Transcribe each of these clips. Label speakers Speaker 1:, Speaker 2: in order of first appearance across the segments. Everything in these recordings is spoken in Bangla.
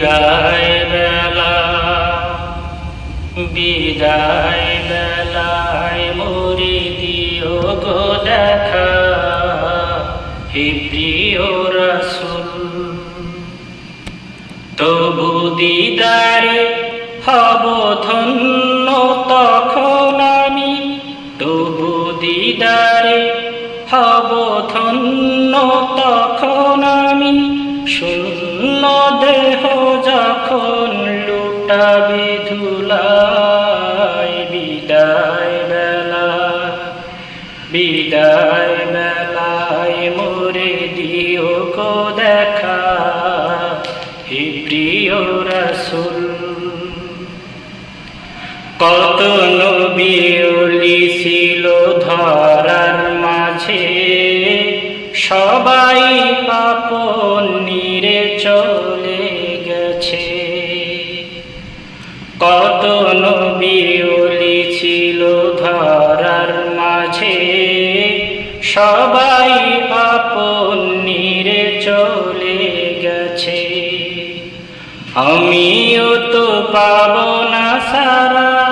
Speaker 1: বিদায় বেলা, বিদায় বেলায় মরি দিও গো দেখা, হে প্রিয় রসুল। তবু দিদারে হব ধন্য তখন আমি, তবু দিদারে হব ধন্য তখন আমি, শূন্য দেহ লুটাবে ধুলায় বিদায় বেলা বিদায় বেলায় মোরে দিও কো দেখা, হে প্রিয় রসুল। কত নবীলি ছিল ধরার মাঝে, সবাই আপন কত নবীলি ছিল ধরার মাঝে। সবাই আপন নিরে চলে গেছে। আমিও তো পাব না সারা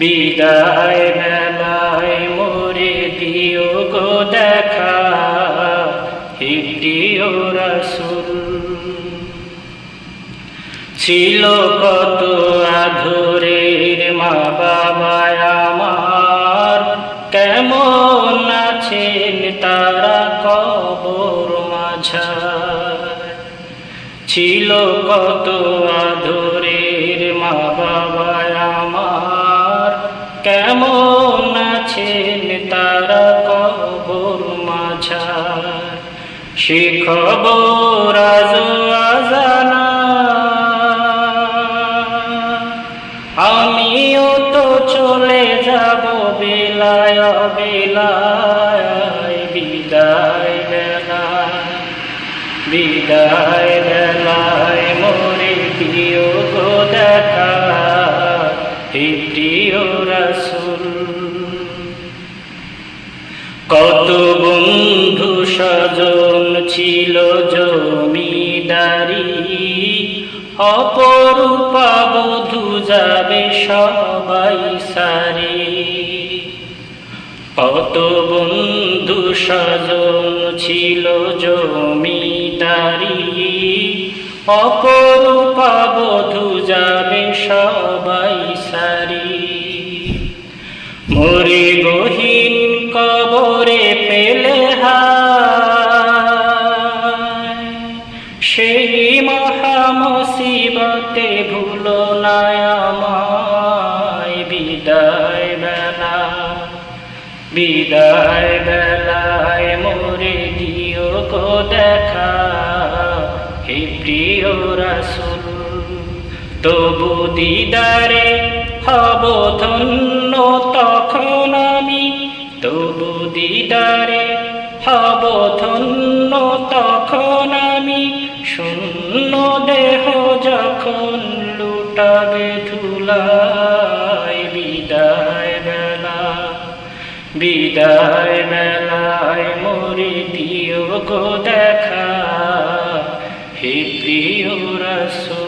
Speaker 1: বিদায় বেলায় মোরে দিও গো দেখা হে প্রিয় রসুল। ছিল কত আধুরের মা বাবা আমার, কেমন আছেন তারা কবর মাঝার ছিল কত আধুরের কেমন আছেন তারা কবর মাঝার? সে আজ আজানা আমিও তো চলে যাব বেলায় বেলায় বিদায় বেলা বিদায় বেলায় মোরে হে প্রিয় রসুল, কত বন্ধু স্বজন ছিল জমিদারি, অপরূপা বধু যাবে সবাই সারি। কত বন্ধু স্বজন ছিল জমিদারি অপরূপা বধু যাবে সবাই সারি। মরে গহীন কবরে পেলে সেই মহা মুসিবতে ভুলো না বিদায় বেলা বিদায় বেলায় মোরে দিও গো দেখা। হে প্রিয় রসুল, তবু দিদারে হব ধন্য তখন আমি। তবু দিদারে হব ধন্য তখন আমি। শূন্য দেহ যখন লুটাবে ধুলায়, বিদায় বেলা, বিদায় বেলায় মরে দিও গো দেখা। হে প্রিয় রসুল